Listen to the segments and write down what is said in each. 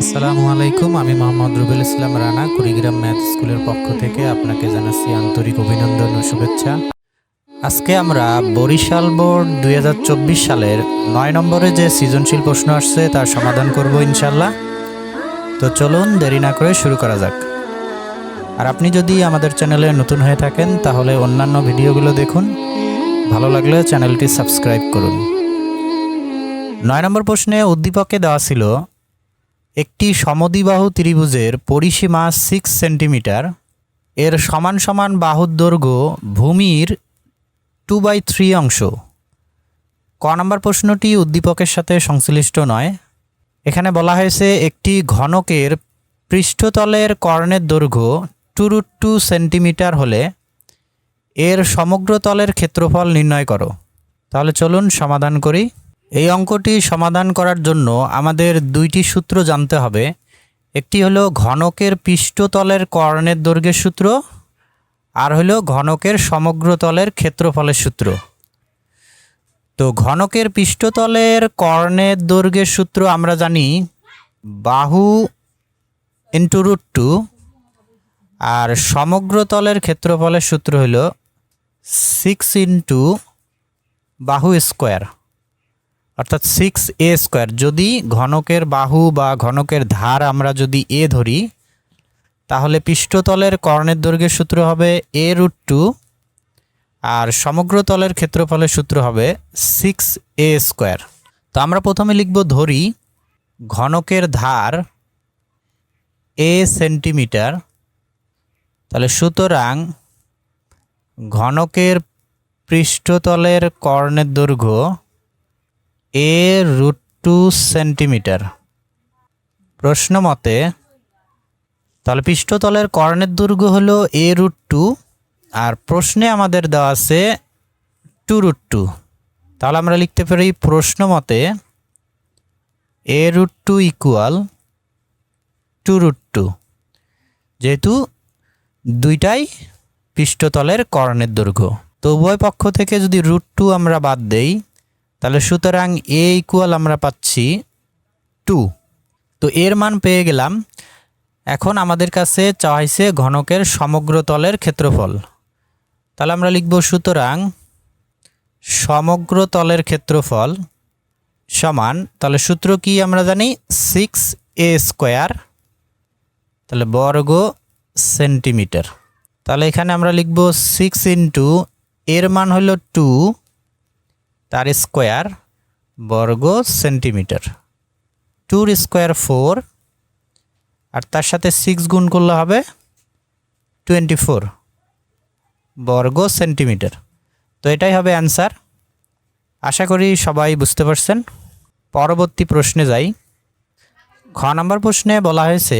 আসসালামু আলাইকুম, আমি মোহাম্মদ রুবেল ইসলাম রানা, কুড়িগ্রাম ম্যাথ স্কুলের পক্ষ থেকে আপনাকে জানাচ্ছি আন্তরিক অভিনন্দন ও শুভেচ্ছা। আজকে আমরা বরিশাল বোর্ড দুই হাজার চব্বিশ সালের নয় নম্বরে যে সৃজনশীল প্রশ্ন আসছে, তার সমাধান করব ইনশাল্লাহ তো চলুন, দেরি না করে শুরু করা যাক। আর আপনি যদি আমাদের চ্যানেলে নতুন হয়ে থাকেন, তাহলে অন্যান্য ভিডিওগুলো দেখুন। ভালো লাগলে চ্যানেলটি সাবস্ক্রাইব করুন। নয় নম্বর প্রশ্নে উদ্দীপকে দেওয়া ছিল, একটি সমদিবাহু ত্রিভুজের পরিসীমা সিক্স সেন্টিমিটার এর সমান সমান বাহুর দৈর্ঘ্য ভূমির টু বাই থ্রি অংশ। ক নম্বর প্রশ্নটি উদ্দীপকের সাথে সংশ্লিষ্ট নয়। এখানে বলা হয়েছে, একটি ঘনকের পৃষ্ঠতলের কর্ণের দৈর্ঘ্য টু রুট টু সেন্টিমিটার হলে এর সমগ্র তলের ক্ষেত্রফল নির্ণয় করো। তাহলে চলুন সমাধান করি। এই অঙ্কটি সমাধান করার জন্য আমাদের দুইটি সূত্র জানতে হবে। একটি হলো ঘনকের পৃষ্ঠতলের কর্ণের দৈর্ঘ্যের সূত্র, আর হলো ঘনকের সমগ্র তলের ক্ষেত্রফলের সূত্র। তো ঘনকের পৃষ্ঠতলের কর্ণের দৈর্ঘ্যের সূত্র আমরা জানি বাহু ইন্টু রুট টু আর সমগ্র তলের ক্ষেত্রফলের সূত্র হলো সিক্স ইন্টু বাহু স্কোয়ার অর্থাৎ সিক্স এ স্কোয়ার যদি ঘনকের বাহু বা ঘনকের ধার আমরা যদি এ ধরি, তাহলে পৃষ্ঠতলের কর্ণের দৈর্ঘ্যের সূত্র হবে এ রুট টু আর সমগ্র তলের ক্ষেত্রফলের সূত্র হবে সিক্স এ স্কোয়ার তো আমরা প্রথমে লিখব ধরি, ঘনকের ধার এ সেন্টিমিটার তাহলে সুতরাং ঘনকের পৃষ্ঠতলের কর্ণের দৈর্ঘ্য এ রুট টু সেন্টিমিটার। প্রশ্ন মতে, তাহলে পৃষ্ঠতলের কর্ণের দৈর্ঘ্য হলো এ রুট টু, আর প্রশ্নে আমাদের দেওয়া আছে টু রুট টু। তাহলে আমরা লিখতে পারি প্রশ্ন মতে, a root two equal to root two. যেহেতু দুইটাই পৃষ্ঠতলের কর্ণের দৈর্ঘ্য তো উভয় পক্ষ থেকে যদি রুট টু আমরা বাদ দেই তাহলে সুতরাং এ ইকুয়াল আমরা পাচ্ছি টু। তো এর মান পেয়ে গেলাম। এখন আমাদের কাছে চাইছে ঘনকের সমগ্র তলের ক্ষেত্রফল। তাহলে আমরা লিখব সুতরাং সমগ্র তলের ক্ষেত্রফল সমান, তাহলে সূত্র কি আমরা জানি? সিক্স এ স্কোয়ার তাহলে বর্গ সেন্টিমিটার। তাহলে এখানে আমরা লিখব সিক্স ইন্টু এর মান হলো টু তার স্কোয়ার বর্গ সেন্টিমিটার। টুর স্কোয়ার ফোর, আর তার সাথে সিক্স গুণ করলে হবে টোয়েন্টি ফোর বর্গ সেন্টিমিটার। তো এটাই হবে অ্যান্সার। আশা করি সবাই বুঝতে পারছেন। পরবর্তী প্রশ্নে যাই। খ নম্বর প্রশ্নে বলা হয়েছে,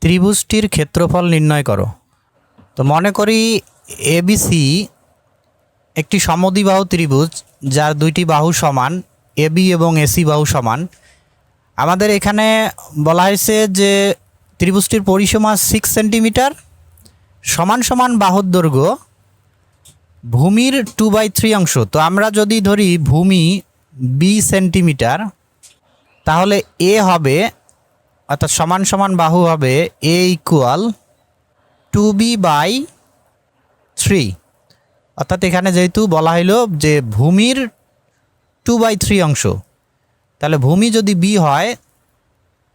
ত্রিভুজটির ক্ষেত্রফল নির্ণয় করো। তো মনে করি এবিসি একটি সমদ্বিবাহু ত্রিভুজ, যার দুইটি বাহু সমান এবি এবং এসি বাহু সমান। আমাদের এখানে বলা হয়েছে যে ত্রিভুজটির পরিসীমা সিক্স সেন্টিমিটার সমান সমান বাহুর দৈর্ঘ্য ভূমির টু বাই থ্রি অংশ। তো আমরা যদি ধরি ভূমি বি সেন্টিমিটার তাহলে এ হবে, অর্থাৎ সমান সমান বাহু হবে a equal to b by three অর্থাৎ এখানে যেহেতু বলা হইল যে ভূমির টু বাই থ্রি অংশ, তাহলে ভূমি যদি বি হয়,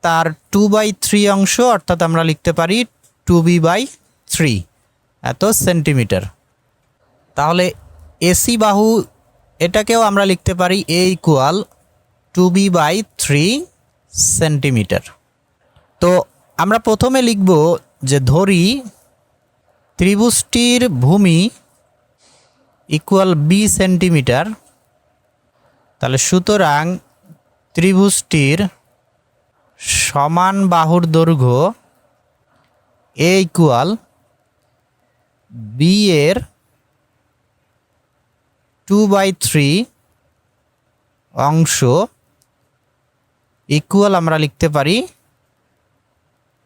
তার টু বাই থ্রি অংশ, অর্থাৎ আমরা লিখতে পারি টু বি বাই থ্রি এত সেন্টিমিটার তাহলে এসি বাহু, এটাকেও আমরা লিখতে পারি a equal to b by three centimetre তো আমরা প্রথমে লিখব যে ধরি ত্রিভুজটির ভূমি ইকুয়াল বি সেন্টিমিটার তাহলে সুতরাং ত্রিভুজটির সমান বাহুর দৈর্ঘ্য এ ইকুয়াল বি এর টু বাই থ্রি অংশ ইকুয়াল আমরা লিখতে পারি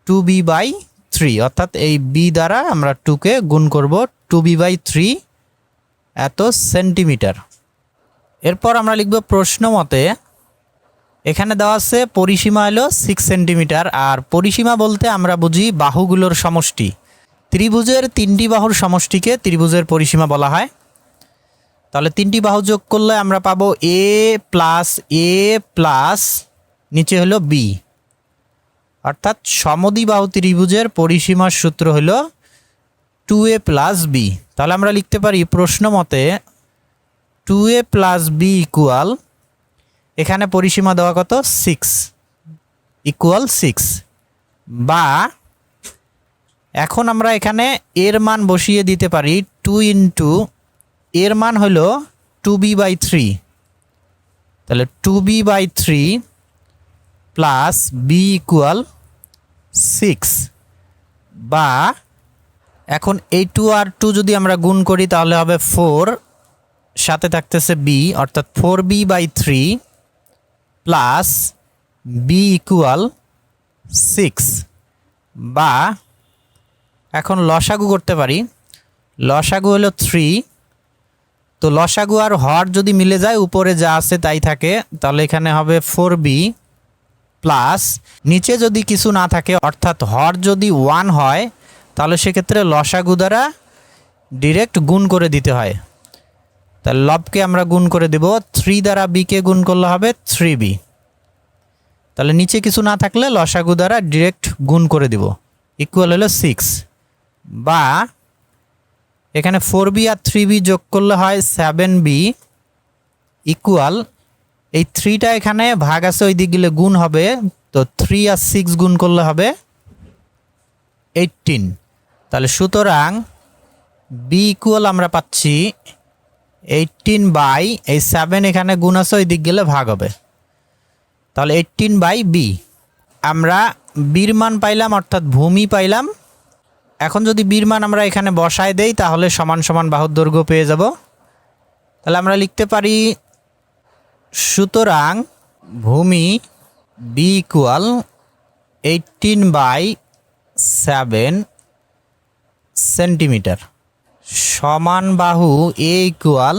টু বি বাই থ্রি অর্থাৎ এই বি দ্বারা আমরা টুকে গুণ করব টু বি বাই থ্রি এত সেন্টিমিটার। এরপর আমরা লিখব প্রশ্ন মতে, এখানে দেওয়া আছে পরিসীমা হলো সিক্স সেন্টিমিটার আর পরিসীমা বলতে আমরা বুঝি বাহুগুলোর সমষ্টি। ত্রিভুজের তিনটি বাহুর সমষ্টিকে ত্রিভুজের পরিসীমা বলা হয়। তাহলে তিনটি বাহু যোগ করলে আমরা পাবো এ প্লাস এ প্লাস নিচে হলো বি অর্থাৎ সমদ্বিবাহু ত্রিভুজের পরিসীমার সূত্র হলো টু এ প্লাস বি তাহলে আমরা লিখতে পারি প্রশ্ন মতে two a plus b equal এখানে পরিসীমা দেওয়া কত? সিক্স ইকুয়াল সিক্স বা এখন আমরা এখানে এর মান বসিয়ে দিতে পারি টু ইন্টু এর মান হলো টু বি বাই থ্রি তাহলে two b by three plus b equal six বা এখন এই টু আর টু যদি আমরা গুণ করি, তাহলে হবে ফোর সাথে থাকতেছে বি অর্থাৎ four b by three plus b equal six বা এখন লসাগু করতে পারি। লসাগু হলো থ্রি তো লসাগু আর হর যদি মিলে যায়, উপরে যা আছে তাই থাকে, তাহলে এখানে হবে ফোর বি প্লাস নিচে যদি কিছু না থাকে, অর্থাৎ হর যদি ওয়ান হয় তাহলে সেক্ষেত্রে লসাগু দ্বারা ডিরেক্ট গুণ করে দিতে হয়। তাহলে লবকে আমরা গুণ করে দেব থ্রি দ্বারা বিকে গুণ করলে হবে থ্রি বি তাহলে নিচে কিছু না থাকলে লসাগু দ্বারা ডিরেক্ট গুণ করে দিব ইকুয়াল হলো সিক্স বা এখানে ফোর বি আর থ্রি বি যোগ করলে হয় সেভেন বি ইকুয়াল এই থ্রিটা এখানে ভাগ আছে, ওই দিক গেলে গুণ হবে, তো থ্রি আর সিক্স গুণ করলে হবে এইটিন তাহলে সুতরাং বি ইকুয়াল আমরা পাচ্ছি এইটিন বাই এই সেভেন এখানে গুণ আছে ওই দিক গেলে ভাগ হবে। তাহলে এইটিন বাই বি আমরা বীর মান পাইলাম, অর্থাৎ ভূমি পাইলাম। এখন যদি বীর মান আমরা এখানে বসায় দেই, তাহলে সমান সমান বাহুর দৈর্ঘ্য পেয়ে যাব। তাহলে আমরা লিখতে পারি, সুতরাং ভূমি b equal eighteen by seven centimetre. সমান বাহু এ ইকুয়াল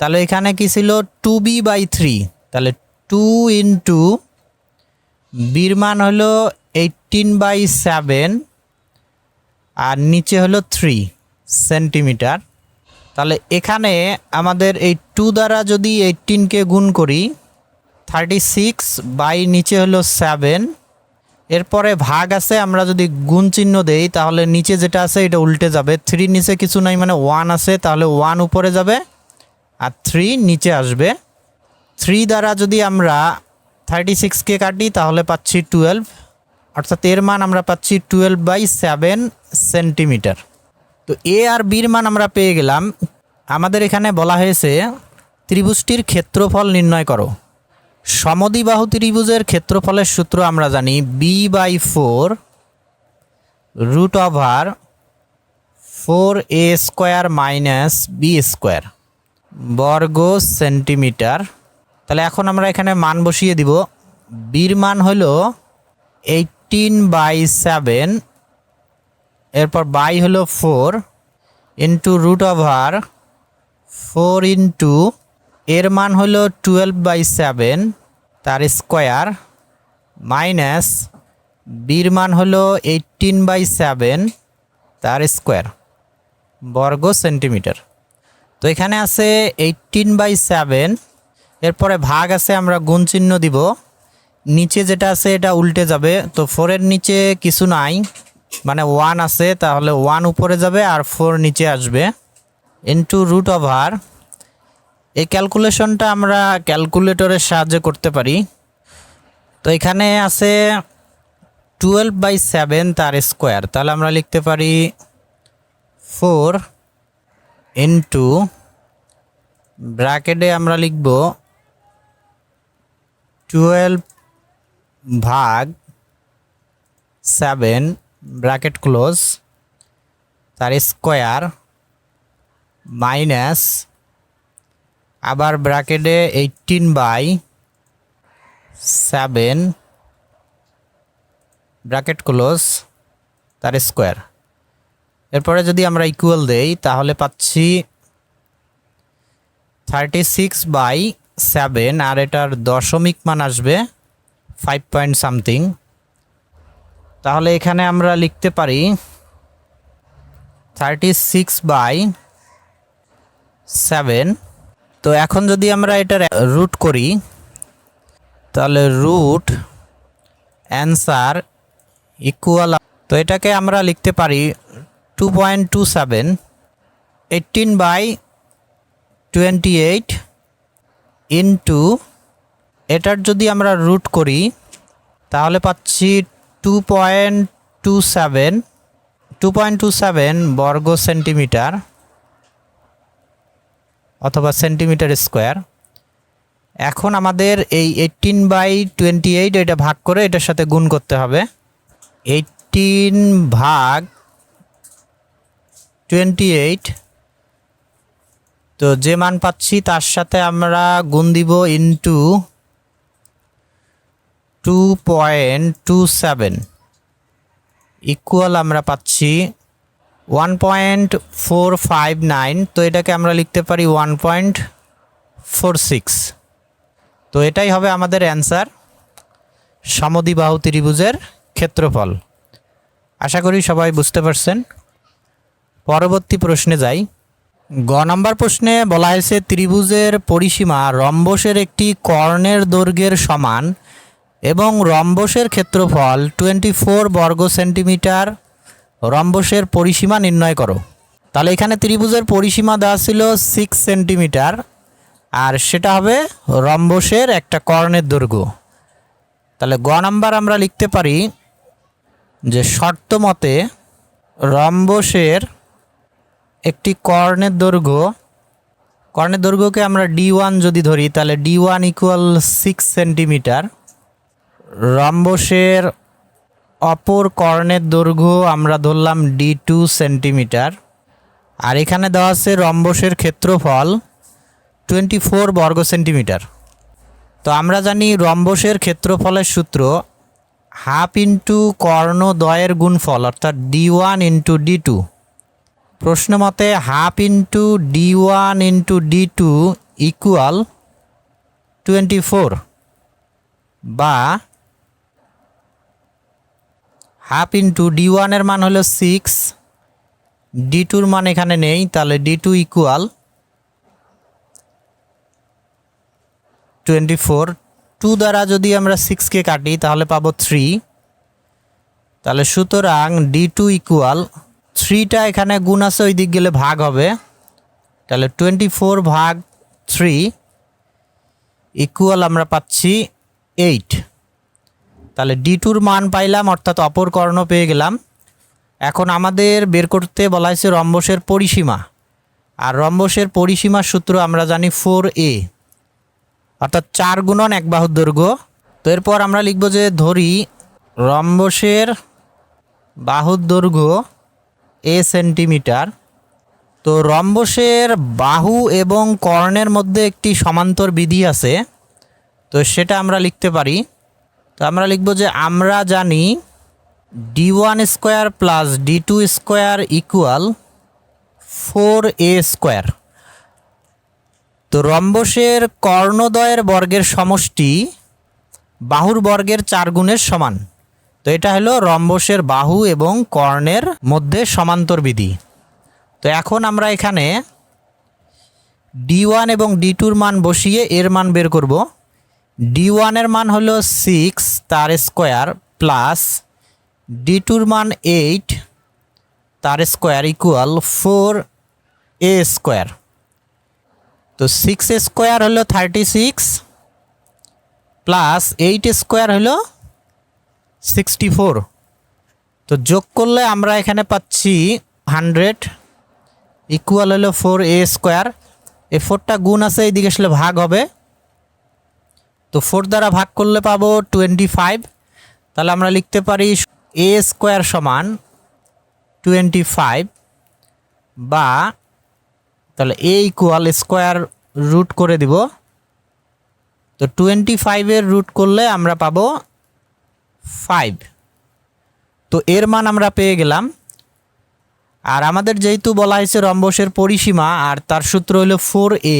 তাহলে এখানে কি ছিল? টু বি বাই থ্রি তাহলে টু ইন্টু বির মান হলো এইটিন বাই সেভেন আর নিচে হলো থ্রি সেন্টিমিটার। তাহলে এখানে আমাদের এই টু দ্বারা যদি এইটিনকে গুণ করি থার্টি সিক্স বাই নিচে হলো সেভেন এরপরে ভাগ আছে, আমরা যদি গুণ চিহ্ন দেই, তাহলে নিচে যেটা আছে, এটা উল্টে যাবে। থ্রি নিচে কিছু নাই মানে ওয়ান আছে, তাহলে ওয়ান উপরে যাবে, আর থ্রি নিচে আসবে। থ্রি দ্বারা যদি আমরা থার্টি সিক্সকে কাটি, তাহলে পাচ্ছি টুয়েলভ অর্থাৎ এর মান আমরা পাচ্ছি টুয়েলভ বাই সেভেন সেন্টিমিটার তো এ আর বির মান আমরা পেয়ে গেলাম। আমাদের এখানে বলা হয়েছে, ত্রিভুজটির ক্ষেত্রফল নির্ণয় করো। সমদ্বিবাহু ত্রিভুজের ক্ষেত্রফলের সূত্র আমরা জানি b by four root over four a square minus b square বর্গ সেন্টিমিটার তাহলে এখন আমরা এখানে মান বসিয়ে দিব। বির মান হলো এইটিন বাই সেভেন এরপর বাই হলো four into root over four into এর মান হলো টুয়েলভ বাই সেভেন তার স্কোয়ার মাইনাস বির মান হলো এইটিন বাই সেভেন তার স্কোয়ার বর্গ সেন্টিমিটার তো এখানে আছে এইটিন বাই সেভেন এরপরে ভাগ আছে আমরা গুণ চিহ্ন দিব। নিচে যেটা আছে এটা উল্টে যাবে, তো ফোরের নিচে কিছু নাই মানে ওয়ান আছে, তাহলে ওয়ান উপরে যাবে আর ফোর নিচে আসবে। ইন্টু রুট ওভার এই ক্যালকুলেশনটা আমরা ক্যালকুলেটরের সাহায্যে করতে পারি। তো এখানে আছে টুয়েলভ বাই সেভেন তার স্কোয়ার তাহলে আমরা লিখতে পারি ফোর ইন্টু ব্র্যাকেটে আমরা লিখব টুয়েলভ ভাগ সেভেন ব্র্যাকেট ক্লোজ তার স্কোয়ার মাইনাস আবার ব্র্যাকেটে eighteen by seven bracket close তার স্কোয়ার এরপরে যদি আমরা ইকুয়াল দেই, তাহলে পাচ্ছি থার্টি সিক্স বাই সেভেন আর এটার দশমিক মান আসবে ফাইভ পয়েন্ট সামথিং তাহলে এখানে আমরা লিখতে পারি থার্টি সিক্স বাই সেভেন তো এখন যদি আমরা এটার রুট করি, তাহলে রুট অ্যান্সার ইকুয়াল তো এটাকে আমরা লিখতে পারি two point two seven eighteen by twenty eight into এটার যদি আমরা রুট করি, তাহলে পাচ্ছি two point two seven two point two seven বর্গ সেন্টিমিটার অথবা সেন্টিমিটার স্কোয়ার এখন আমাদের এই এইটিন বাই টোয়েন্টি এইট এটা ভাগ করে এটার সাথে গুণ করতে হবে। এইটিন ভাগ টোয়েন্টি এইট তো যে মান পাচ্ছি তার সাথে আমরা গুণ দিব into two point two seven equal আমরা পাচ্ছি one point four five nine তো এটাকে আমরা লিখতে পারি ওয়ান পয়েন্ট ফোর সিক্স তো এটাই হবে আমাদের অ্যান্সার সমদ্বিবাহু ত্রিভুজের ক্ষেত্রফল। আশা করি সবাই বুঝতে পারছেন। পরবর্তী প্রশ্নে যাই। গ নম্বর প্রশ্নে বলা হয়েছে, ত্রিভুজের পরিসীমা রম্বসের একটি কর্ণের দৈর্ঘ্যের সমান এবং রম্বসের ক্ষেত্রফল টোয়েন্টি ফোর বর্গ সেন্টিমিটার রম্বসের পরিসীমা নির্ণয় করো। তাহলে এখানে ত্রিভুজের পরিসীমা দেওয়া ছিল সিক্স সেন্টিমিটার আর সেটা হবে রম্বসের একটা কর্ণের দৈর্ঘ্য। তাহলে গ নাম্বার আমরা লিখতে পারি যে শর্ত মতে রম্বসের একটি কর্ণের দৈর্ঘ্য, কর্ণের দৈর্ঘ্যকে আমরা ডি ওয়ান যদি ধরি, তাহলে d one equal six centimetre রম্বসের অপর কর্ণের দৈর্ঘ্য আমরা ধরলাম ডি টু সেন্টিমিটার আর এখানে দেওয়া আছে রম্বসের ক্ষেত্রফল টোয়েন্টি ফোর বর্গ সেন্টিমিটার তো আমরা জানি রম্বসের ক্ষেত্রফলের সূত্র হাফ ইন্টু কর্ণ দয়ের গুণফল, অর্থাৎ d one into d two প্রশ্ন মতে half into d one into d two equal twenty four বা হাফ ইন্টু ডি ওয়ানের মান হলো সিক্স। ডি টুর মান এখানে নেই, তাহলে d two equal twenty four. Two দ্বারা যদি আমরা সিক্সকে কাটি, তাহলে পাবো থ্রি। তাহলে সুতরাং ডি টু ইকুয়াল, থ্রিটা এখানে গুণ আছে, ওই দিক গেলে ভাগ হবে। তাহলে টোয়েন্টি ফোর ভাগ থ্রি, ইকুয়াল আমরা পাচ্ছি এইট। তাহলে ডি টুর মান পাইলাম, অর্থাৎ অপর কর্ণ পেয়ে গেলাম। এখন আমাদের বের করতে বলা হয়েছে রম্বসের পরিসীমা। আর রম্বসের পরিসীমার সূত্র আমরা জানি ফোর এ। অর্থাৎ চার গুণন এক বাহুর দৈর্ঘ্য। তো এরপর আমরা লিখব যে ধরি রম্বসের বাহুর দৈর্ঘ্য এ সেন্টিমিটার। তো রম্বসের বাহু এবং কর্ণের মধ্যে একটি সমান্তর বিধি আছে। তো সেটা আমরা লিখতে পারি তো আমরা লিখব যে আমরা জানি d one square plus d two square equal four a square তো রম্বসের কর্ণদয়ের বর্গের সমষ্টি বাহুর বর্গের চার গুণের সমান। তো এটা হলো রম্বসের বাহু এবং কর্ণের মধ্যে সমান্তর বিধি। তো এখন আমরা এখানে ডি ওয়ান এবং ডি টুর মান বসিয়ে এর মান বের করব। ডি ওয়ানের মান হলো সিক্স তার স্কোয়ার প্লাস ডি টুর মান এইট তার square equal four a square তো সিক্স স্কোয়ার হলো thirty six plus eight square হলো সিক্সটি ফোর তো যোগ করলে আমরা এখানে পাচ্ছি হান্ড্রেড ইকুয়াল হলো ফোর এ স্কোয়ার এ ফোরটা গুণ আছে, এইদিকে আসলে ভাগ হবে। তো ফোর দ্বারা ভাগ করলে পাবো টোয়েন্টি ফাইভ তাহলে আমরা লিখতে পারি এ স্কোয়ার সমান টোয়েন্টি ফাইভ বা তাহলে এ ইকুয়াল স্কোয়ার রুট করে দিব। তো টোয়েন্টি ফাইভের রুট করলে আমরা পাবো ফাইভ তো এর মান আমরা পেয়ে গেলাম। আর আমাদের যেহেতু বলা হয়েছে রম্বসের পরিসীমা আর তার সূত্র হলো ফোর এ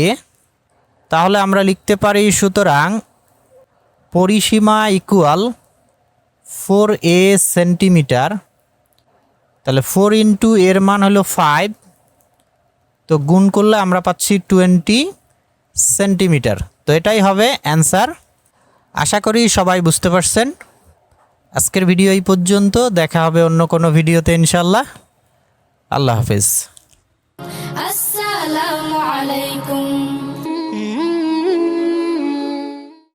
তাহলে আমরা লিখতে পারি সুতরাং পরিসীমা ইকুয়াল ফোর এ সেন্টিমিটার তাহলে ফোর ইন্টু এর মান হলো ফাইভ তো গুণ করলে আমরা পাচ্ছি টোয়েন্টি সেন্টিমিটার তো এটাই হবে অ্যান্সার আশা করি সবাই বুঝতে পারছেন। আজকের ভিডিও এই পর্যন্ত। দেখা হবে অন্য কোনো ভিডিওতে ইনশাল্লাহ আল্লাহ হাফিজ। আসসালামু আলাইকুম।